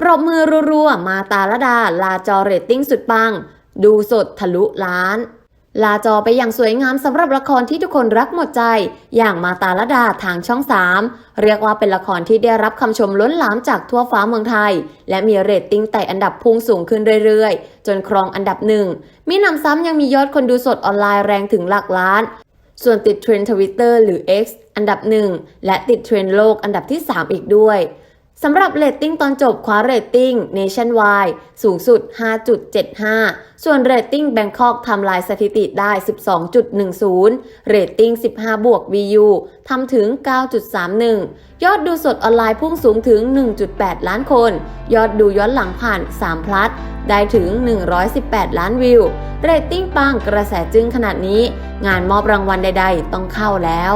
ปรบมือรัวๆ มาตาลดา ลาจอเรตติ้งสุดปัง ดูสดทะลุล้าน ลาจอไปอย่างสวยงามสำหรับละครที่ทุกคนรักหมดใจ อย่างมาตาลดาทางช่อง 3 เรียกว่าเป็นละครที่ได้รับคำชมล้นหลามจากทั่วฟ้าเมืองไทย และมีเรตติ้งไต่อันดับพุ่งสูงขึ้นเรื่อยๆ จนครองอันดับหนึ่งมีนำซ้ำยังมียอดคนดูสดออนไลน์แรงถึงหลักล้าน ส่วนติดเทรนด์ทวิตเตอร์หรือ X อันดับหนึ่งและติดเทรนด์โลกอันดับที่ 3 อีกด้วย สำหรับเรตติ้งตอนจบคว้าเรตติ้ง Nationwide สูงสุด 5.75 ส่วนเรตติ้ง Bangkok ทำลายสถิติได้ 12.10 เรตติ้ง 15 บวก VU ทำถึง 9.31 ยอดดูสดออนไลน์พุ่งสูงถึง 1.8 ล้านคน ยอดดูย้อนหลังผ่าน 3 พลัส ได้ถึง 118 ล้านวิว เรตติ้งปังกระแสจึงขนาดนี้ งานมอบรางวัลใด ๆ ต้องเข้าแล้ว